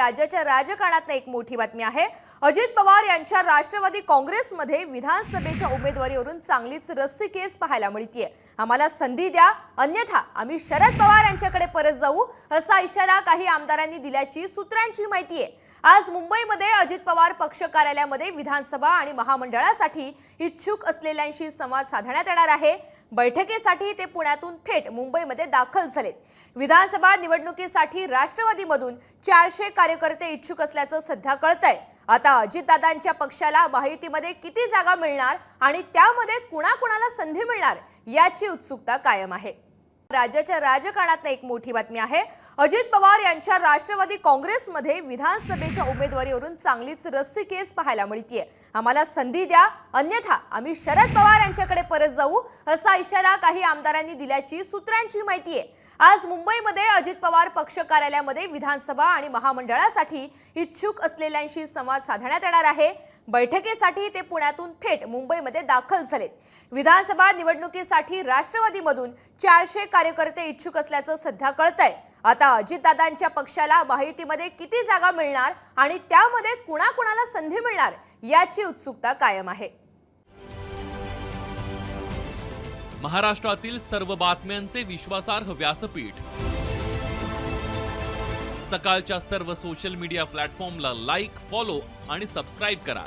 राज्याच्या राजकारणात एक मोठी बातमी आहे. अजित पवार यांच्या राष्ट्रवादी काँग्रेसमध्ये विधानसभेच्या उमेदवारीवरून चांगलीच रस्सी केस पाहायला मिळतीये. आम्हाला संधी द्या. अन्यथा आम्ही शरद पवार यांच्याकडे परत जाऊ असा इशारा काही आमदारांनी दिल्याची सूत्रांची माहिती आहे. आज मुंबईमध्ये अजित पवार पक्ष कार्यालयामध्ये विधानसभा आणि महामंडळासाठी इच्छुक असलेल्यांशी संवाद साधण्यात येणार आहे. बैठकीसाठी ते पुण्यातून थेट मुंबईमध्ये दाखल झालेत. विधानसभा निवडणुकीसाठी राष्ट्रवादीमधून चारशे कार्यकर्ते इच्छुक असल्याचं सध्या कळतंय. आता अजितदादांच्या पक्षाला महायुतीमध्ये किती जागा मिळणार आणि त्यामध्ये कुणाकुणाला संधी मिळणार याची उत्सुकता कायम आहे. राज्याच्या राजकारणात एक मोठी बातमी आहे. अजित पवार यांच्या राष्ट्रवादी काँग्रेसमध्ये विधानसभेच्या उमेदवारीवरून चांगलीच रस्सी केस पाहायला मिळतीये. आम्हाला संधी द्या अन्यथा आम्ही शरद पवार यांच्याकडे परत जाऊ असा इशारा काही आमदारांनी दिल्याची सूत्रांची माहिती आहे. आज मुंबईमध्ये अजित पवार पक्ष कार्यालयामध्ये विधानसभा आणि महामंडळासाठी इच्छुक असलेल्यांशी संवाद साधण्यात येणार आहे. बैठकीसाठी ते पुण्यातून थेट मुंबईमध्ये दाखल झालेत. विधानसभा निवडणुकीसाठी राष्ट्रवादीमधून चारशे कार्यकर्ते इच्छुक असल्याचं सध्या कळतंय. आता अजितदादांच्या पक्षाला महायुतीमध्ये किती जागा मिळणार आणि त्यामध्ये कुणाकुणाला संधी मिळणार याची उत्सुकता कायम आहे. महाराष्ट्रातील सर्व बातम्यांचे विश्वासार्ह व्यासपीठ. सकाळच्या सर्व सोशल मीडिया प्लॅटफॉर्मला लाईक फॉलो आणि सबस्क्राईब करा.